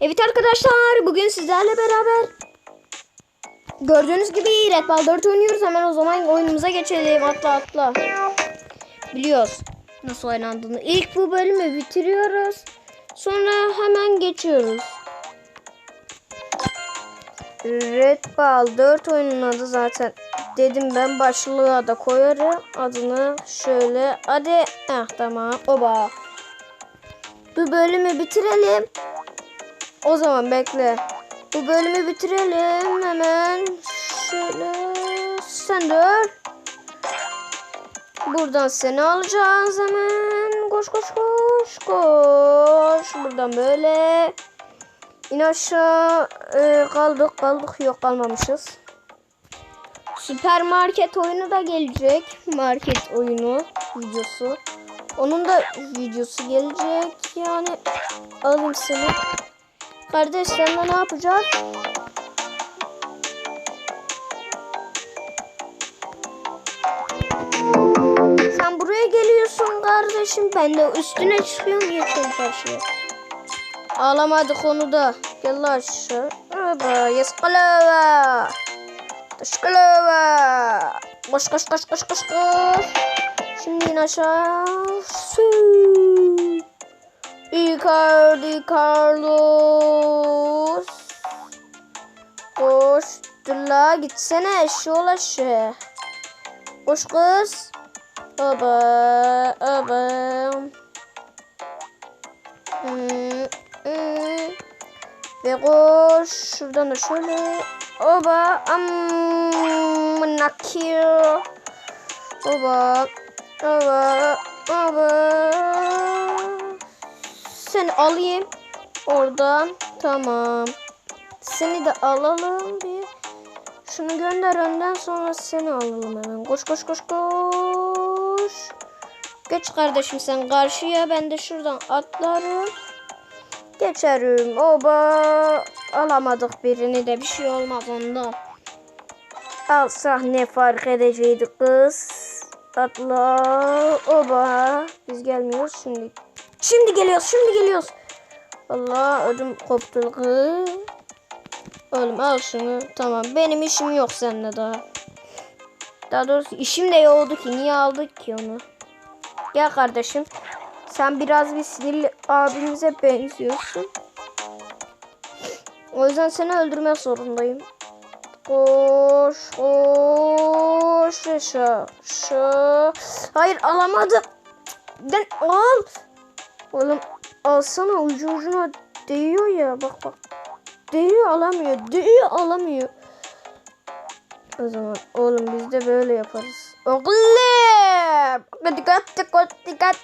Evet arkadaşlar bugün sizlerle beraber gördüğünüz gibi Red Ball 4 oynuyoruz. Hemen o zaman oyunumuza geçelim. Atla atla. Biliyoruz nasıl oynandığını. İlk bu bölümü bitiriyoruz. Sonra hemen geçiyoruz. Red Ball 4 oyunun adı zaten. Dedim ben başlığa da koyarım. Adını şöyle. Hadi. Heh, tamam. Oba. Bu bölümü bitirelim. O zaman bekle. Bu bölümü bitirelim hemen. Şöyle sen dur. Buradan seni alacağız hemen. Koş koş koş koş. Buradan böyle. İn aşağı. Ee, kaldık kaldık. Yok kalmamışız. Süpermarket oyunu da gelecek. Market oyunu videosu. Onun da videosu gelecek. Yani alayım seni. Kardeş sen de ne yapacağız? Sen buraya geliyorsun kardeşim. Ben de üstüne çıkıyorum geçiyorum karşıya. Ağlamadık onu da. Gel aşağı. Aba, yeskalava. Taşkalava. Koş koş koş koş koş koş. Şimdi in aşağı. Su. Icardi Carlos. Koş. Dur la gitsene eşşoğlu aşağı. Koş kız. Aba. Aba. Hmm, hmm. Ve koş. Şuradan da şöyle. Oba. Am. Nakir. Oba. Oba. Oba. Seni alayım. Oradan. Tamam. Seni de alalım bir. Şunu gönder önden sonra seni alalım hemen. Koş koş koş koş. Geç kardeşim sen karşıya. Ben de şuradan atlarım. Geçerim. Oba. Alamadık birini de bir şey olmaz ondan. Alsak ne fark edeceydi kız. Atla. Oba. Biz gelmiyoruz şimdi. Şimdi geliyoruz. Şimdi geliyoruz. Allah ödüm koptu. Oğlum al şunu. Tamam. Benim işim yok seninle daha. Daha doğrusu işim de yoktu ki. Niye aldık ki onu? Gel kardeşim. Sen biraz bir sinirli abimize benziyorsun. O yüzden seni öldürme zorundayım. Koş, koş, yaşa, yaşa. Hayır alamadım. Ben al. Oğlum alsana ucu ucuna değiyor ya. Bak bak. Değiyor alamıyor. Değiyor alamıyor. O zaman oğlum biz de böyle yaparız. Oğlum. Hadi kat kat kat.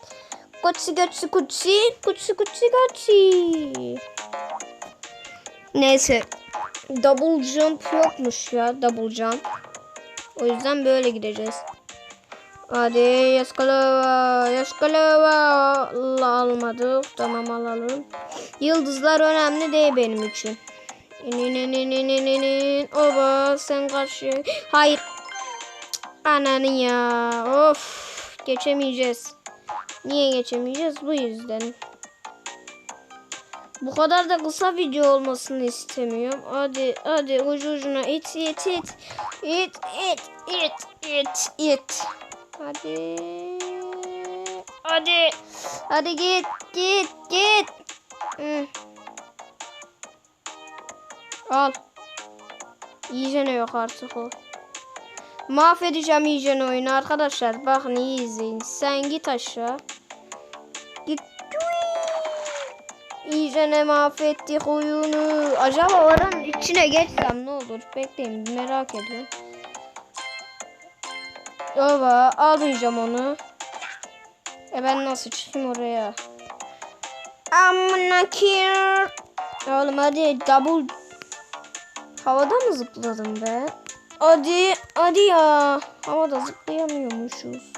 Kutsi kutsi kutsi. Kutsi kutsi kutsi. Neyse. Double jump yokmuş ya. Double jump. O yüzden böyle gideceğiz. Hadi yaskalava. Yaskalava. Allah almadık. Tamam alalım. Yıldızlar önemli değil benim için. İn in in in in in in in. Oba sen karşı. Hayır. Ananı ya. Of. Geçemeyeceğiz. Niye geçemeyeceğiz? Bu yüzden. Bu kadar da kısa video olmasını istemiyorum. Hadi hadi ucu ucuna it it it. It it it it it. Hadi. Hadi. Hadi git git git. Hı. Al. İyicene yok artık o. Mahvedeceğim iyicene oyunu arkadaşlar. Bakın iyi izleyin. Sen git aşağı. Git. İyicene mahvettik oyunu. Acaba oranın içine geçsem ne olur? Bekleyin merak ediyorum. Baba almayacağım onu. E ben nasıl çıkayım oraya? Amına kir. Oğlum hadi double. Havada mı zıpladım be? Hadi hadi ya. Havada zıplayamıyormuşuz.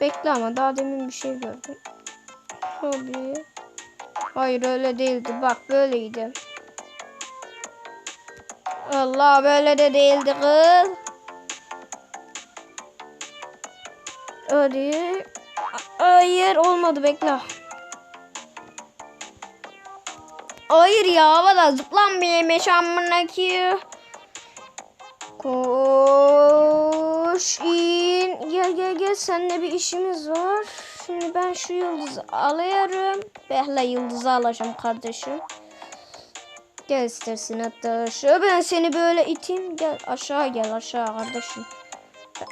Bekle ama daha demin bir şey gördüm. Hadi. Hayır öyle değildi. Bak böyleydi. Allah böyle de değildi kız. Hadi. Hayır olmadı bekle. Hayır ya havada zıplanmayayım amına ki. Koş in. Gel gel gel seninle bir işimiz var. Şimdi ben şu yıldızı alıyorum. Behle yıldızı alacağım kardeşim. Gel istersin hatta aşağı. Ben seni böyle iteyim. Gel aşağı gel aşağı kardeşim.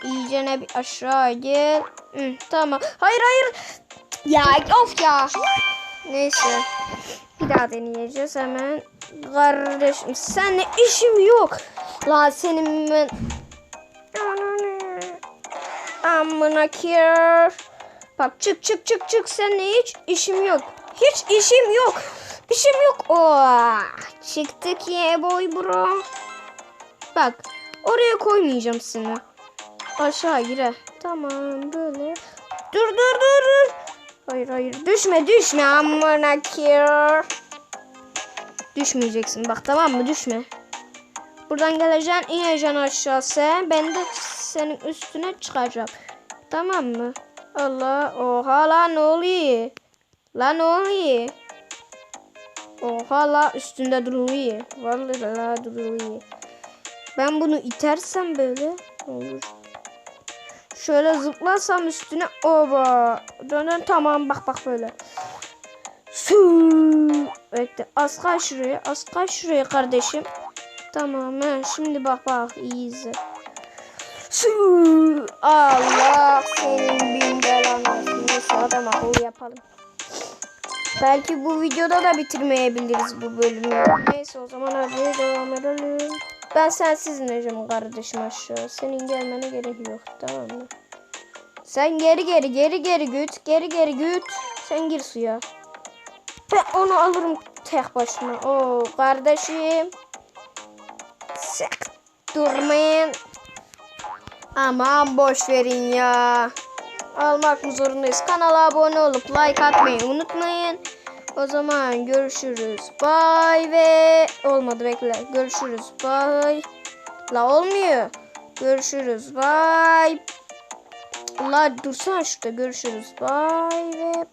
İyicene bir aşağı gel. Hı, tamam. Hayır hayır. Ya of ya. Neyse. Bir daha deneyeceğiz hemen. Kardeşim seninle işim yok. La senin ben... Amına kir. Bak çık çık çık çık seninle hiç işim yok. Hiç işim yok. İşim yok. Oh, çıktık ye boy bro. Bak oraya koymayacağım seni. Aşağı gire. Tamam böyle. Dur dur dur dur. Hayır hayır düşme düşme amına kir. Düşmeyeceksin bak tamam mı düşme. Buradan geleceksin ineceksin aşağı sen. Ben de senin üstüne çıkacağım. Tamam mı? Allah oha la ne oluyor? La ne oluyor? Oha la üstünde duruyor. Vallahi la duruyor. Ben bunu itersem böyle olur. Şöyle zıplasam üstüne oba. Dönen tamam bak bak böyle. Su. Bekle az kay şuraya az kay şuraya kardeşim. Tamam he. şimdi bak bak iyi. Su. Allah senin bin belanı. Neyse adam yapalım. Belki bu videoda da bitirmeyebiliriz bu bölümü. Neyse o zaman hadi devam edelim. Ben sensiz ineceğim kardeşim aşağı. Senin gelmene gerek yok tamam mı? Sen geri geri geri geri güt. Geri geri güt. Sen gir suya. Ben onu alırım tek başıma. Oo kardeşim. Sık durmayın. Aman boş verin ya. Almak mı zorundayız? Kanala abone olup like atmayı unutmayın. O zaman görüşürüz. Bye ve olmadı bekle. Görüşürüz. Bye. La olmuyor. Görüşürüz. Bye. La dursana şurada. Görüşürüz. Bye ve